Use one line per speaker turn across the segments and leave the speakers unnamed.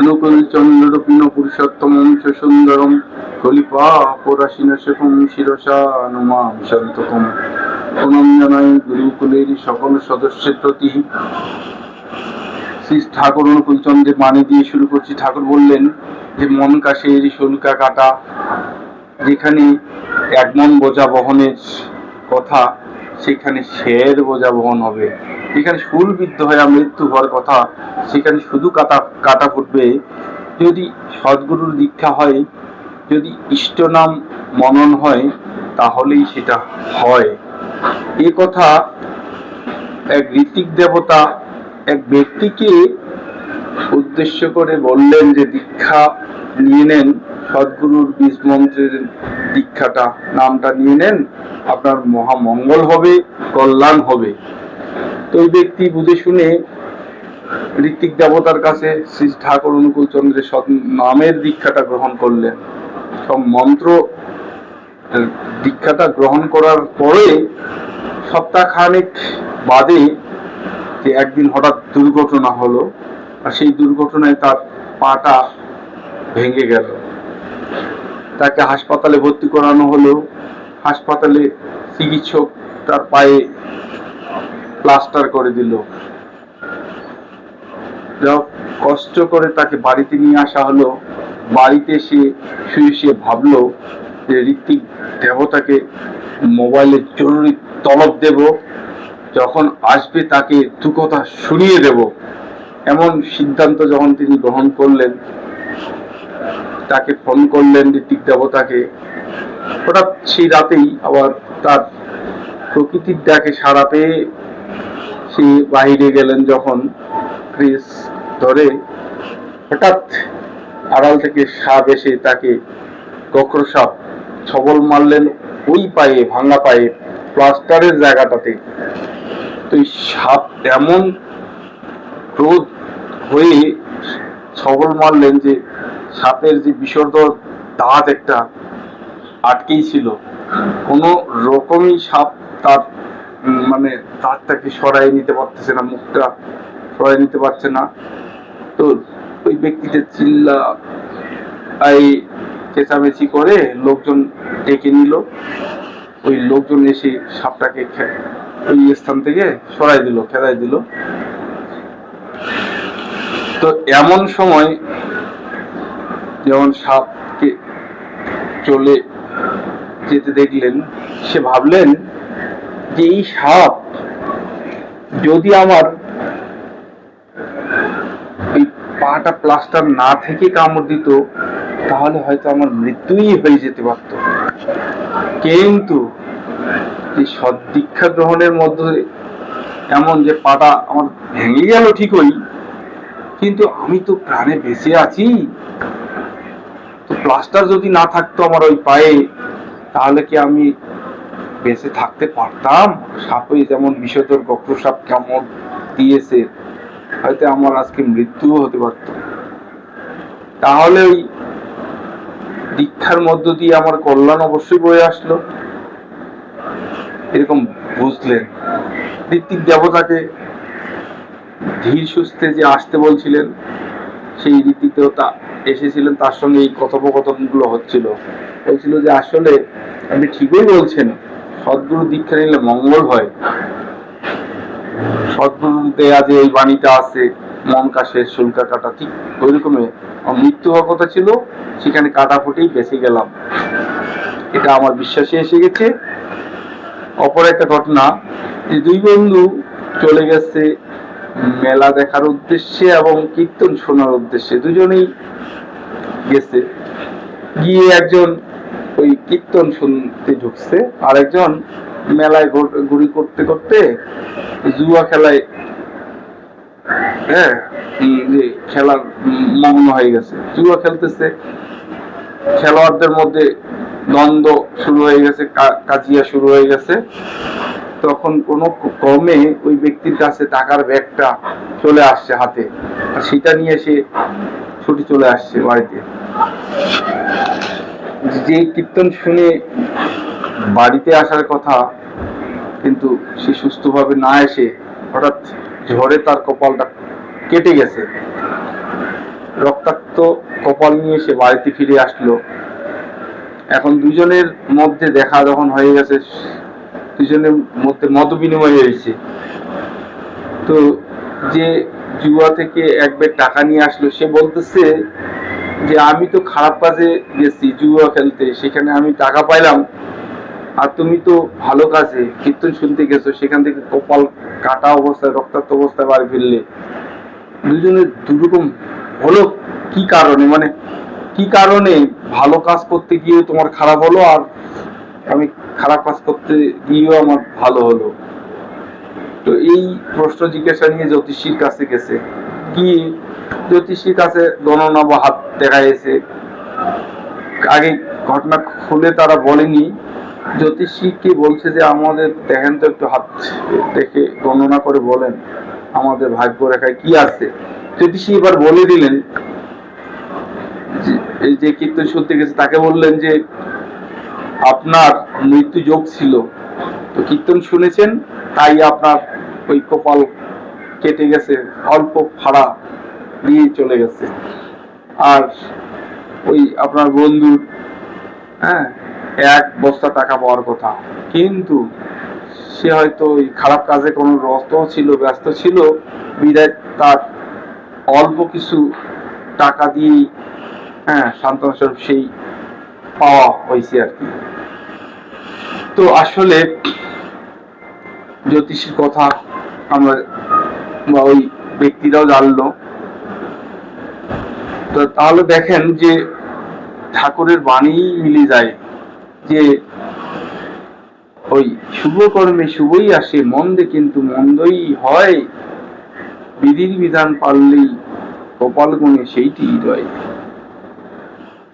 অনুকূল চন্দ্ররূপিণ পুরুষোত্তম সুন্দরম কলিপা পরাশিন শেখম শিরসা নমাম শান্তকম। প্রণাম জানাই গুরুকুলের সকল সদস্যের প্রতি। শ্রী ঠাকুর অনুকূল চন্দ্রের বাণী দিয়ে শুরু করছি। ঠাকুর বললেন যে, মন কাশের শুল্কা কাটা। যেখানে এক মন বোঝা বহনের কথা, সেখানে শের বোঝা বহন হবে। যেখানে শুলবিদ্ধ হয়ে মৃত্যু হওয়ার কথা, সেখানে শুধু কাটা কাটা ফুটবে। যদি সদ্গুরুর দীক্ষা হয়, যদি ইষ্ট নাম মনন হয়, তাহলেই সেটা হয়। এ কথা এক ঋতিক দেবতা এক ব্যক্তিকে উদ্দেশ্য করে বললেন যে, দীক্ষা নিয়ে নেন, সদ্গুরুর বীজ মন্ত্রের দীক্ষাটা, নামটা নিয়ে নেন, আপনার মহামঙ্গল হবে, কল্যাণ হবে। তো ওই ব্যক্তি বুঝে শুনে ঋত্বিক দেবতার কাছে শ্রী ঠাকুর অনুকূল চন্দ্রের নামের দীক্ষাটা গ্রহণ করলেন। সব মন্ত্র দীক্ষাটা গ্রহণ করার পরে সপ্তাহ খানেক বাদে যে একদিন হঠাৎ দুর্ঘটনা হলো আর সেই দুর্ঘটনায় তার পাটা ভেঙে গেল। তাকে হাসপাতালে ভর্তি করানো হলো। হাসপাতালে চিকিৎসক তার পায়ে প্লাস্টার করে দিল। কষ্ট করে তাকে বাড়িতে নিয়ে আসা হলো। বাড়িতে সে শুয়ে শুয়ে ভাবলো যে ঋত্বিক দেবতাকে মোবাইলে জরুরি তলব দেব, যখন আসবে তাকে দু কথা শুনিয়ে দেব। এমন সিদ্ধান্ত যখন তিনি গ্রহণ করলেন, তাকে ফোন করলেন ঋত্বিক দেবতাকে। হঠাৎ সেই রাতেই আবার তার প্রকৃতির ডাকে সাড়া পেয়ে সে বাহিরে গেলেন যখন ক্রিস ধরে, হঠাৎ আড়াল থেকে সাপ এসে তাকে গক্র সাপ ছবল মারলেন ওই পায়ে ভাঙা পায়ে, প্লাস্টারের জায়গাটাতে। তো এই সাপ এমন ক্রোধ হয়ে ছবল মারলেন যে সাপের যে বিসর্দ দাঁত একটা আটকেই ছিল। কোনো রকমই সাপ তার মানে দাঁতটাকে সরাই নিতে পারতেছে না, মুখটা সরাই নিতে পারছে না। তো ওই ব্যক্তিটা চিল্লা এই চেঁচামেচি করে লোকজন ডেকে নিল। ওই লোকজন এসে সাপটাকে ওই স্থান থেকে সরাই দিল খেদাই দিল। তো এমন সময় যেমন সাপকে চলে যেতে দেখলেন, সে ভাবলেন যে এই সাপ যদি আমার এই পাটা প্লাস্টার না থেকে কামড় দিত, তাহলে হয়তো আমার মৃত্যুই হয়ে যেতে পারত। কিন্তু এই সদ্দীক্ষা গ্রহণের মধ্যে এমন যে পাটা আমার ভেঙে গেল ঠিকই, কিন্তু আমি তো প্রাণে বেঁচে আছি। তো প্লাস্টার যদি না থাকতো আমার ওই পায়ে, তাহলে কি আমি বেঁচে থাকতে পারতাম। সাপে যেমন বিষধর গক্র সাপ কামড় দিয়েছে, হয়তো আমার আজকে মৃত্যুও হতে পারত। তাহলে ওই দীক্ষার মধ্য দিয়ে আমার কল্যাণ অবশ্যই বয়ে আসলো। এরকম বুঝলেন। ঋত্বিক দেবতাকে ধীর সুস্থে যে আসতে বলছিলেন, সেই ঋতিক দেবতা এসেছিলেন, তার সঙ্গে এই কথোপকথনগুলো হচ্ছিল। বলছিল যে, আসলে আপনি ঠিকই বলছেন। সদ্গুরু দীক্ষা নিলে মঙ্গল হয়। সদ্গুরু দেয়া এই বাণীটা আছে, মন কাশের শুল্কা কাটা, ঠিক ওই আমার মৃত্যু হওয়ার কথা ছিল, সেখানে কাটা ফুটেই বেঁচে গেলাম। এটা আমার বিশ্বাসে এসে গেছে। অপর একটা ঘটনা, যে দুই বন্ধু চলে গেছে মেলা দেখার উদ্দেশ্যে এবং কীর্তন শোনার উদ্দেশ্যে। দুজনেই গেছে। গিয়ে একজন কীর্তন শুনতে ঢুকছে। আর একজন মেলায় ঘোর- করতে করতে জুয়া খেলায় হ্যাঁ খেলার মগ্ন হয়ে গেছে। জুয়া খেলতেছে। খেলোয়াড়দের মধ্যে দ্বন্দ্ব শুরু হয়ে গেছে কাজিয়া শুরু হয়ে গেছে। তখন কোনো ক্রমে ওই ব্যক্তির কাছে টাকার ব্যাগটা চলে আসছে হাতে। আর সেটা নিয়ে সে ছুটি চলে আসছে বাড়িতে। যে কীর্তন শুনে বাড়িতে আসার কথা, কিন্তু সে সুস্থভাবে না এসে হঠাৎ ঝড়ে তার কপালটা কেটে গেছে। রক্তাক্ত কপাল নিয়ে সে বাড়িতে ফিরে আসলো। এখন দুজনের মধ্যে দেখা যখন হয়ে গেছে, দুজনের মধ্যে মত বিনিময় হয়েছে। তো যে জুয়া থেকে এক বের টাকা নিয়ে আসলো, সে বলতেছে যে আমি তো খারাপ কাজে গেছি, জুয়া খেলতে, সেখানে আমি টাকা পাইলাম। আর তুমি তো ভালো কাজে, কীর্তন শুনতে গেছো, সেখান থেকে কপাল কাটা অবস্থায়, রক্তাক্ত অবস্থায় বাড়ি ফিরলে। দুজনের দুরকম হলো কি কারণে? মানে কি কারণে ভালো কাজ করতে গিয়ে তোমার খারাপ হলো আর আমি খারাপ কাজ করতে গিয়েও আমার ভালো হলো? তো এই প্রশ্ন জিজ্ঞাসা নিয়ে জ্যোতিষীর কাছে গেছে। কি জ্যোতিষীর কাছে গণনা বা হাত দেখা গেছে আগে ঘটনা খুলে তারা বলেনি জ্যোতিষীকে বলছে যে আমাদের দেখেন তো একটু হাত দেখে গণনা করে বলেন, আমাদের ভাগ্য রেখায় কি আছে। জ্যোতিষী এবার বলে দিলেন, যে- এই যে কীর্তন শুনতে গেছে, তাকে বললেন যে আপনার মৃত্যু যোগ ছিল। তো কীর্তন শুনেছেন, তাই আপনার ওই কপাল কেটে গেছে, অল্প ফাড়া দিয়ে চলে গেছে। আর ওই আপনার বন্ধুর হ্যাঁ এক বস্তা টাকা পাওয়ার কথা। কিন্তু সে হয়তো ওই খারাপ কাজে কোনো রত ছিল, ব্যস্ত ছিল, বিদায় তার অল্প কিছু টাকা দিয়ে হ্যাঁ সান্ত্বনা স্বরূপ সেই পাওয়া হয়েছে আর কি। তো আসলে জ্যোতিষীর কথা আমরা বা ওই ব্যক্তিরাও জানলো। তো তাহলে দেখেন যে ঠাকুরের বাণী মিলে যায় যে ওই শুভ কর্মে শুভই আসে, মন্দে কিন্তু মন্দই হয়। বিধির বিধান পারলেই কপাল গুণে সেইটি রয়।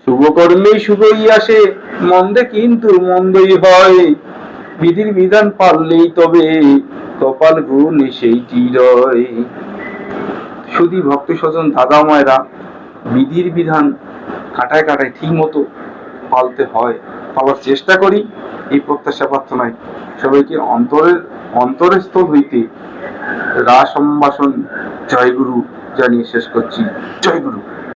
শুভ কর্মেই শুভই আসে, মন্দে কিন্তু মন্দই হয়। বিধির বিধান পারলেই তবে কপাল গুণে সেইটি রয় শুধু ভক্ত স্বজন, দাদা মায়েরা বিধির বিধান কাটায় কাটায় ঠিক মতো পালতে হয়। পালার চেষ্টা করি, এই প্রত্যাশা প্রার্থনায়। সবাইকে অন্তরের অন্তরের স্থল হইতে রাস সম্ভাষণ জয়গুরু জানিয়ে শেষ করছি। জয়গুরু।